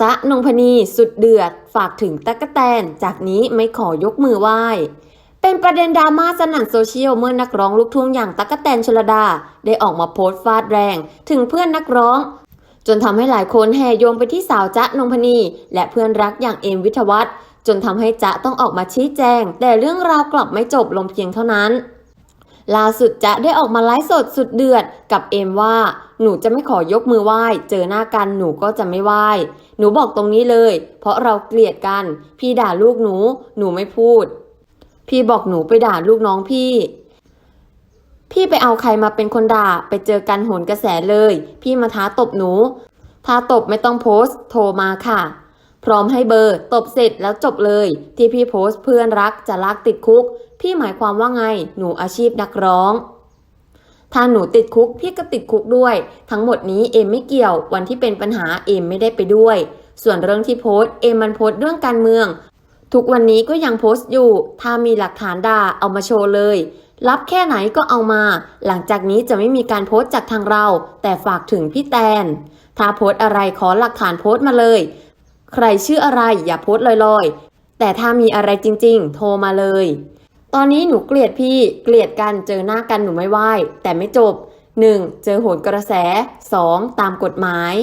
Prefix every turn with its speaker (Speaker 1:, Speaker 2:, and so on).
Speaker 1: จ๊ะนงพนีสุดเดือด ฝากถึงตั๊กแตน จากนี้ไม่ขอยกมือไหว้ เป็นประเด็นดราม่าสนั่นโซเชียลเมื่อนักร้องลูกทุ่งอย่างตั๊กแตนชลดา ได้ออกมาโพสต์ฟาดแรง ถึงเพื่อนนักร้อง จนทำให้หลายคนแห่โยงไปที่สาวจ๊ะนงพนี และเพื่อนรักอย่างเอมวิทยวัฒน์จนทำให้จ๊ะต้องออกมาชี้แจง แต่เรื่องราวกลับไม่จบลงเพียงเท่านั้น ล่าสุดจะได้ออกมาไลฟ์สดสุดเดือดกับเอมว่า หนูจะไม่ขอยกมือไหว้ เจอหน้ากันหนูก็จะไม่ไหว้ หนูบอกตรงนี้เลย เพราะเราเกลียดกัน พี่ด่าลูกหนู หนูไม่พูด พี่บอกหนูไปด่าลูกน้องพี่ พี่ไปเอาใครมาเป็นคนด่า ไปเจอกันโหนกระแสเลย พี่มาท้าตบหนูถ้าตบไม่ต้องโพสต์ โทรมาค่ะ พร้อมให้เบอร์ ตบเสร็จแล้วจบเลย ที่พี่โพสต์เพื่อนรักจะลากติดคุก พี่หมายความว่าไง หนูอาชีพนักร้อง ถ้าหนูติดคุกพี่ก็ติดคุกด้วย ทั้งหมดนี้เอมไม่เกี่ยว วันที่เป็นปัญหาเอมไม่ได้ไปด้วย ส่วนเรื่องที่โพสเอมมันโพสเรื่องการเมือง ทุกวันนี้ก็ยังโพสต์อยู่ ถ้ามีหลักฐานด่าเอามาโชว์เลย รับแค่ไหนก็เอามา หลังจากนี้จะไม่มีการโพสต์จากทางเรา แต่ฝากถึงพี่แตน ถ้าโพสต์อะไรขอหลักฐานโพสต์มาเลย ใครชื่ออะไรอย่าโพสต์ลอยๆแต่ถ้ามีอะไรจริง ๆ โทรมาเลย ตอนนี้หนูเกลียดพี่เกลียดกันเจอหน้ากันหนูไม่ไหวแต่ไม่จบ 1. เจอโหนกระแส 2. ตามกฎหมาย